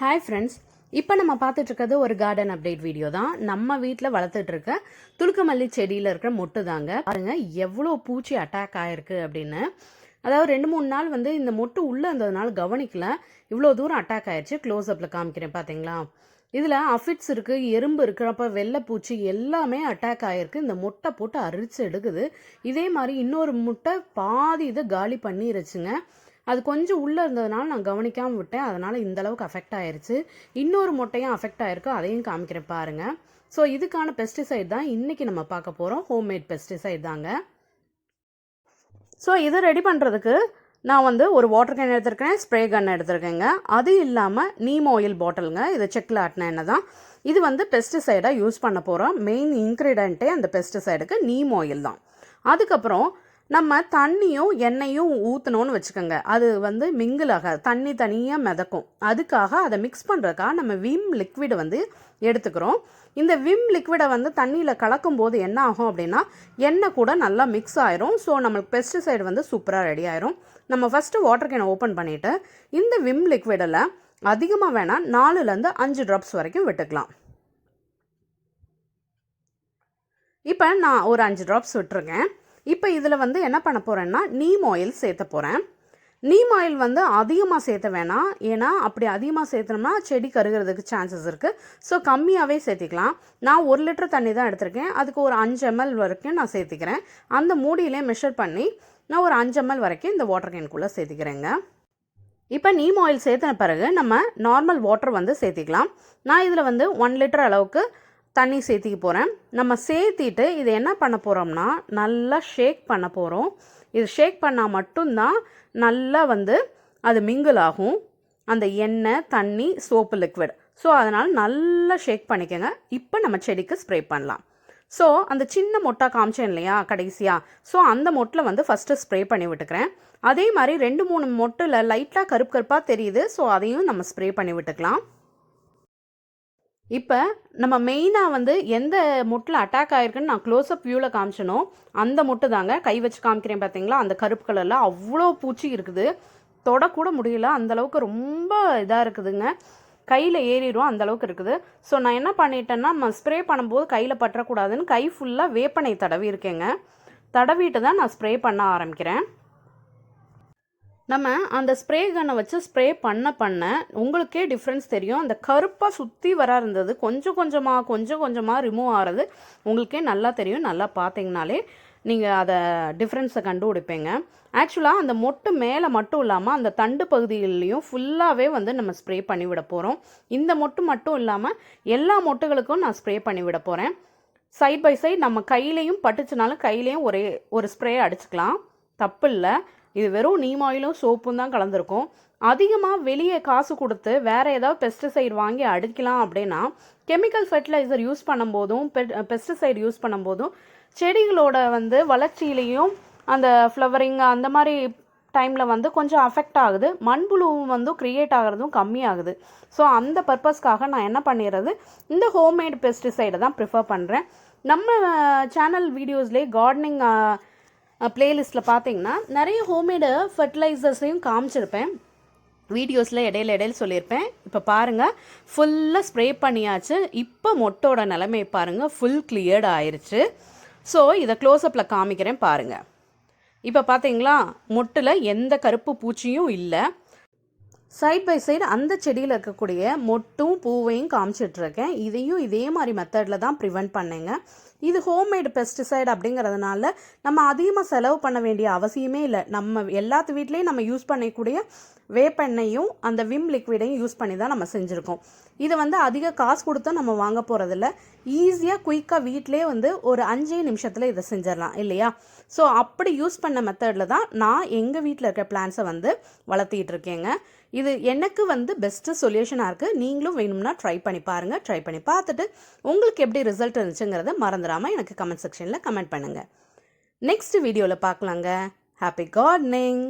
Hi friends இப்போ நம்ம பார்த்துட்ருக்கிறது ஒரு கார்டன் அப்டேட் வீடியோ தான். நம்ம வீட்டில் வளர்த்துட்ருக்க துளுக்கமல்லி செடியில் இருக்கிற மொட்டு தாங்க. பாருங்கள் எவ்வளோ பூச்சி அட்டாக் ஆகிருக்கு அப்படின்னு. அதாவது ரெண்டு மூணு நாள் வந்து இந்த மொட்டு உள்ளே இருந்ததுனால கவனிக்கல. இவ்வளோ தூரம் அட்டாக் ஆயிடுச்சு க்ளோஸ் அப்பில் காமிக்கிறேன் பார்த்தீங்களா இதில் அஃபிட்ஸ் இருக்குது எறும்பு இருக்கிறப்ப வெள்ளைப்பூச்சி எல்லாமே அட்டாக் ஆகிருக்கு இந்த முட்டை போட்டு அரிச்சு எடுக்குது. இதே மாதிரி இன்னொரு முட்டை பாதி இதை காலி பண்ணிருச்சுங்க. அது கொஞ்சம் உள்ளே இருந்ததுனால நான் கவனிக்காமல் விட்டேன். அதனால் இந்தளவுக்கு அஃபெக்ட் ஆயிடுச்சு இன்னொரு முட்டையும் அஃபெக்ட் ஆயிருக்கு. அதையும் காமிக்கிறேன் பாருங்கள் ஸோ இதுக்கான பெஸ்டிசைட் தான் இன்றைக்கி நம்ம பார்க்க போகிறோம் ஹோம்மேட் பெஸ்டிசைட் தாங்க. ஸோ இதை ரெடி பண்ணுறதுக்கு நான் வந்து ஒரு வாட்டர் கேன் எடுத்திருக்கேன் ஸ்ப்ரே கன் எடுத்திருக்கேங்க. அது இல்லாமல் நீம் ஆயில் பாட்டிலுங்க இது செக்கில் ஆட்டின எண்ணெய் தான் இது வந்து பெஸ்டிசைடாக யூஸ் பண்ண போகிறோம் மெயின் இன்க்ரீடியண்ட்டே அந்த பெஸ்டிசைடுக்கு நீம் ஆயில் தான். அதுக்கப்புறம் நம்ம தண்ணியும் எண்ணெயும் ஊற்றணும்னு வச்சுக்கோங்க. அது வந்து மிங்கிள் ஆகாது தண்ணி தனியாக மிதக்கும். அதுக்காக அதை மிக்ஸ் பண்ணுறதுக்காக நம்ம விம் லிக்விடு வந்து எடுத்துக்கிறோம். இந்த விம் லிக்விடை வந்து தண்ணியில் கலக்கும் போது என்ன ஆகும் அப்படின்னா எண்ணெய் கூட நல்லா மிக்ஸ் ஆயிரும். ஸோ நம்மளுக்கு பெஸ்டிசைடு வந்து சூப்பராக ரெடி ஆயிரும். நம்ம ஃபஸ்ட்டு வாட்டர் கேனை ஓப்பன் பண்ணிவிட்டு இந்த விம் லிக்விடில் அதிகமாக வேணால் நாலுலேருந்து அஞ்சு ட்ராப்ஸ் வரைக்கும் விட்டுக்கலாம். இப்போ நான் ஒரு அஞ்சு ட்ராப்ஸ் விட்டுருக்கேன். இப்போ இதில் வந்து என்ன பண்ண போகிறேன்னா நீம் ஆயில் சேர்த்த போகிறேன் நீம் ஆயில் வந்து அதிகமாக சேர்த்த வேணாம். ஏன்னா அப்படி அதிகமாக சேர்த்தனோம்னா செடி கருகிறதுக்கு சான்சஸ் இருக்குது ஸோ கம்மியாகவே சேர்த்திக்கலாம். நான் ஒரு லிட்டர் தண்ணி தான் எடுத்திருக்கேன். அதுக்கு ஒரு அஞ்சு எம்எல் வரைக்கும் நான் சேர்த்திக்கிறேன். அந்த மூடியிலே மெஷர் பண்ணி நான் ஒரு அஞ்சு எம்எல் வரைக்கும் இந்த வாட்டர் கேனுக்குள்ளே சேர்த்திக்கிறேங்க. இப்போ நீம் ஆயில் சேர்த்தின பிறகு நம்ம நார்மல் வாட்டர் வந்து சேர்த்திக்கலாம். நான் இதில் வந்து ஒன் லிட்டர் அளவுக்கு தண்ணி சேர்த்திக்க போகிறேன் நம்ம சேர்த்திட்டு இது என்ன பண்ண போகிறோம்னா நல்லா ஷேக் பண்ண போகிறோம் இது ஷேக் பண்ணால் மட்டும்தான் நல்லா வந்து அது மிங்கிள் ஆகும். அந்த எண்ணெய் தண்ணி சோப்பு லிக்விட் ஸோ அதனால் நல்லா ஷேக் பண்ணிக்கோங்க. இப்போ நம்ம செடிக்கு ஸ்ப்ரே பண்ணலாம். ஸோ அந்த சின்ன மொட்டை காமிச்சேன் இல்லையா கடைசியாக ஸோ அந்த மொட்டில் வந்து ஃபஸ்ட்டு ஸ்ப்ரே பண்ணி விட்டுக்கிறேன். அதே மாதிரி ரெண்டு மூணு மொட்டில் லைட்டாக கருப்பு கருப்பாக தெரியுது. ஸோ அதையும் நம்ம ஸ்ப்ரே பண்ணி விட்டுக்கலாம். இப்போ நம்ம மெயினாக வந்து எந்த முட்டில் அட்டாக் ஆயிருக்குன்னு நான் க்ளோஸ்அப் வியூவில் காமிச்சனோ அந்த முட்டு தாங்க கை வச்சு காமிக்கிறேன் பார்த்தீங்களா அந்த கருப்பு கலரில் அவ்வளோ பூச்சி இருக்குது. தொடக்கூட முடியல. அந்தளவுக்கு ரொம்ப இதாக இருக்குதுங்க. கையில் ஏறிடும் அந்த அளவுக்கு இருக்குது. ஸோ நான் என்ன பண்ணிட்டேன்னா நம்ம ஸ்ப்ரே பண்ணும்போது கையில் பற்றக்கூடாதுன்னு கை ஃபுல்லாக வேப்பனை தடவி இருக்கேங்க தடவிட்டு தான் நான் ஸ்ப்ரே பண்ண ஆரம்பிக்கிறேன். நம்ம அந்த ஸ்ப்ரே கன்னை வச்சு ஸ்ப்ரே பண்ண பண்ண உங்களுக்கே டிஃப்ரென்ஸ் தெரியும். அந்த கருப்பாக சுற்றி வர இருந்தது கொஞ்சம் கொஞ்சமாக கொஞ்சம் கொஞ்சமாக ரிமூவ் ஆகிறது உங்களுக்கே நல்லா தெரியும். நல்லா பார்த்தீங்கனாலே நீங்கள் அதை டிஃப்ரென்ஸை கண்டுபிடிப்பீங்க. ஆக்சுவலாக அந்த மொட்டு மேலே மட்டும் இல்லாமல் அந்த தண்டு பகுதிகள்லையும் ஃபுல்லாகவே வந்து நம்ம ஸ்ப்ரே பண்ணிவிட போகிறோம் இந்த மொட்டு மட்டும் இல்லாமல் எல்லா மொட்டுகளுக்கும் நான் ஸ்ப்ரே பண்ணிவிட போகிறேன் சைட் பை சைட் நம்ம கையிலையும் பட்டுச்சுனாலும் கையிலையும் ஒரே ஒரு ஸ்ப்ரே அடிச்சுக்கலாம். தப்பு இல்லை இது வெறும் நீம் ஆயிலும் சோப்பும் தான் கலந்துருக்கும். அதிகமாக வெளியே காசு கொடுத்து வேறு ஏதாவது பெஸ்டிசைட் வாங்கி அடிக்கலாம் அப்படின்னா கெமிக்கல் ஃபெர்டிலைசர் யூஸ் பண்ணும்போதும் பெஸ்டிசைட் யூஸ் பண்ணும்போதும் செடிகளோட வந்து வளர்ச்சியிலையும் அந்த ஃப்ளவரிங் அந்த மாதிரி டைமில் வந்து கொஞ்சம் அஃபெக்ட் ஆகுது. மண்புழுவும் வந்து க்ரியேட் ஆகிறதும் கம்மியாகுது. ஸோ அந்த பர்பஸ்க்காக நான் என்ன பண்ணிடுறது? இந்த ஹோம்மேட் பெஸ்டிசைடை தான் ப்ரிஃபர் பண்ணுறேன் நம்ம சேனல் வீடியோஸ்லேயே கார்டனிங் ப்ளேலிஸ்ட்டில் பார்த்தீங்கன்னா நிறைய ஹோம்மேடு ஃபர்டிலைசர்ஸையும் காமிச்சிருப்பேன். வீடியோஸில் இடையில இடையில சொல்லியிருப்பேன். இப்போ பாருங்கள் ஃபுல்லாக ஸ்ப்ரே பண்ணியாச்சு. இப்போ மொட்டோட நிலைமை பாருங்கள் ஃபுல் கிளியர்டு ஆயிடுச்சு ஸோ இதை க்ளோஸ்அப்பில் காமிக்கிறேன் பாருங்கள் இப்போ பார்த்தீங்களா மொட்டில் எந்த கருப்பு பூச்சியும் இல்லை. சைட் பை சைடு அந்த செடியில் இருக்கக்கூடிய மொட்டும் பூவையும் காமிச்சிட்ருக்கேன் இதையும் இதே மாதிரி மெத்தடில் தான் ப்ரிவெண்ட் பண்ணேங்க. இது ஹோம்மேடு பெஸ்டிசைட் அப்படிங்கிறதுனால நம்ம அதிகமாக செலவு பண்ண வேண்டிய அவசியமே இல்லை. நம்ம எல்லாத்து வீட்லேயும் நம்ம யூஸ் பண்ணக்கூடிய வேப்பெண்ணையும் அந்த விம் லிக்விடையும் யூஸ் பண்ணி தான் நம்ம செஞ்சுருக்கோம். இது வந்து அதிக காசு கொடுத்தா நம்ம வாங்க போகிறதில்ல ஈஸியாக குயிக்காக வீட்டிலே வந்து ஒரு அஞ்சே நிமிஷத்தில் இதை செஞ்சிடலாம் இல்லையா? ஸோ அப்படி யூஸ் பண்ண மெத்தடில் தான் நான் எங்கள் வீட்டில் இருக்க பிளான்ஸை வந்து வளர்த்திட்டு இருக்கேங்க. இது எனக்கு வந்து பெஸ்ட்டு சொல்யூஷனாக இருக்குது நீங்களும் வேணும்னா ட்ரை பண்ணி பாருங்கள் ட்ரை பண்ணி பார்த்துட்டு உங்களுக்கு எப்படி ரிசல்ட் இருந்துச்சுங்கிறத மறந்துடாமல் எனக்கு கமெண்ட் செக்ஷனில் கமெண்ட் பண்ணுங்கள் நெக்ஸ்ட் வீடியோவில் பார்க்கலாங்க. Happy gardening